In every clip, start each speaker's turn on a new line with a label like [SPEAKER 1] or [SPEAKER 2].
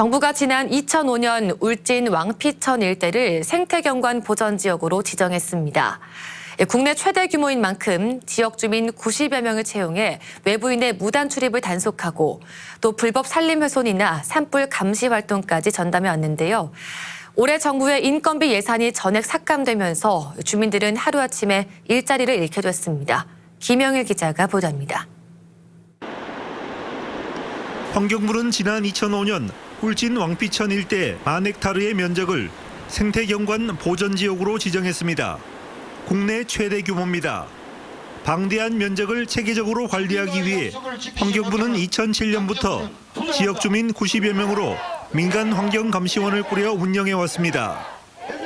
[SPEAKER 1] 정부가 지난 2005년 울진 왕피천 일대를 생태경관 보전 지역으로 지정했습니다. 예, 국내 최대 규모인 만큼 지역 주민 90여 명을 채용해 외부인의 무단 출입을 단속하고 또 불법 산림 훼손이나 산불 감시 활동까지 전담해 왔는데요. 올해 정부의 인건비 예산이 전액 삭감되면서 주민들은 하루아침에 일자리를 잃게 됐습니다. 김영일 기자가 보도합니다.
[SPEAKER 2] 환경부는 지난 2005년 울진 왕피천 일대 만헥타르의 면적을 생태경관 보전지역으로 지정했습니다. 국내 최대 규모입니다. 방대한 면적을 체계적으로 관리하기 위해 환경부는 2007년부터 지역 주민 90여 명으로 민간 환경감시원을 꾸려 운영해 왔습니다.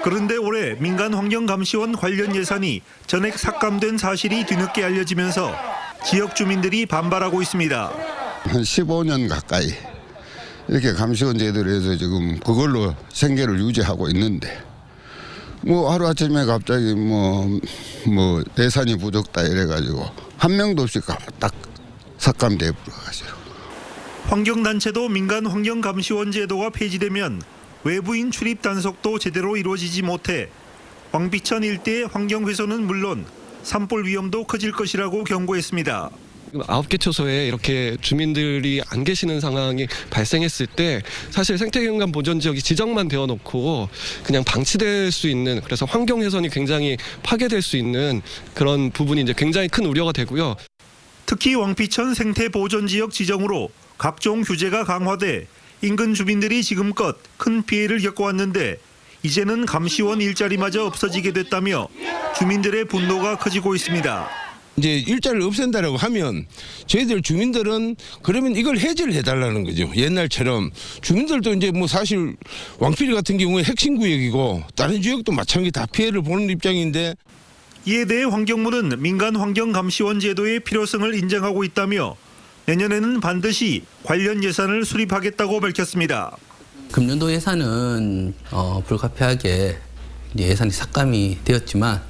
[SPEAKER 2] 그런데 올해 민간 환경감시원 관련 예산이 전액 삭감된 사실이 뒤늦게 알려지면서 지역 주민들이 반발하고 있습니다.
[SPEAKER 3] 한 15년 가까이 이렇게 감시원 제도를 해서 지금 그걸로 생계를 유지하고 있는데 뭐 하루아침에 갑자기 뭐, 뭐 예산이 부족다 이래가지고 한 명도 없이 가- 딱 삭감돼 버려가지고
[SPEAKER 2] 환경단체도 민간 환경감시원 제도가 폐지되면 외부인 출입 단속도 제대로 이루어지지 못해 왕비천 일대의 환경 훼손은 물론 산불 위험도 커질 것이라고 경고했습니다.
[SPEAKER 4] 아홉 개 초소에 이렇게 주민들이 안 계시는 상황이 발생했을 때 사실 생태경관 보전 지역이 지정만 되어 놓고 그냥 방치될 수 있는 그래서 환경 훼손이 굉장히 파괴될 수 있는 그런 부분이 이제 굉장히 큰 우려가 되고요.
[SPEAKER 2] 특히 왕피천 생태 보전 지역 지정으로 각종 규제가 강화돼 인근 주민들이 지금껏 큰 피해를 겪어왔는데 이제는 감시원 일자리마저 없어지게 됐다며 주민들의 분노가 커지고 있습니다.
[SPEAKER 5] 이제 일자리를 없앤다라고 하면 저희들 주민들은 그러면 이걸 해제를 해달라는 거죠. 옛날처럼 주민들도 이제 뭐 사실 왕피리 같은 경우에 핵심 구역이고 다른 지역도 마찬가지 다 피해를 보는 입장인데
[SPEAKER 2] 이에 대해 환경부는 민간 환경 감시원 제도의 필요성을 인정하고 있다며 내년에는 반드시 관련 예산을 수립하겠다고 밝혔습니다.
[SPEAKER 6] 금년도 예산은 어, 불가피하게 예산이 삭감이 되었지만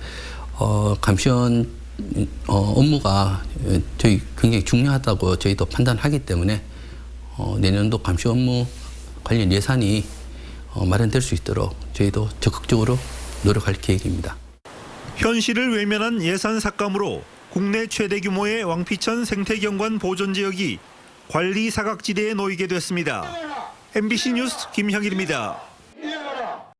[SPEAKER 6] 어, 감시원 어, 업무가 어, 저희 굉장히 중요하다고 저희도 판단하기 때문에 어, 내년도 감시 업무 관련 예산이 어, 마련될 수 있도록 저희도 적극적으로 노력할 계획입니다.
[SPEAKER 2] 현실을 외면한 예산 삭감으로 국내 최대 규모의 왕피천 생태경관 보존 지역이 관리 사각지대에 놓이게 됐습니다. MBC 뉴스 김형일입니다.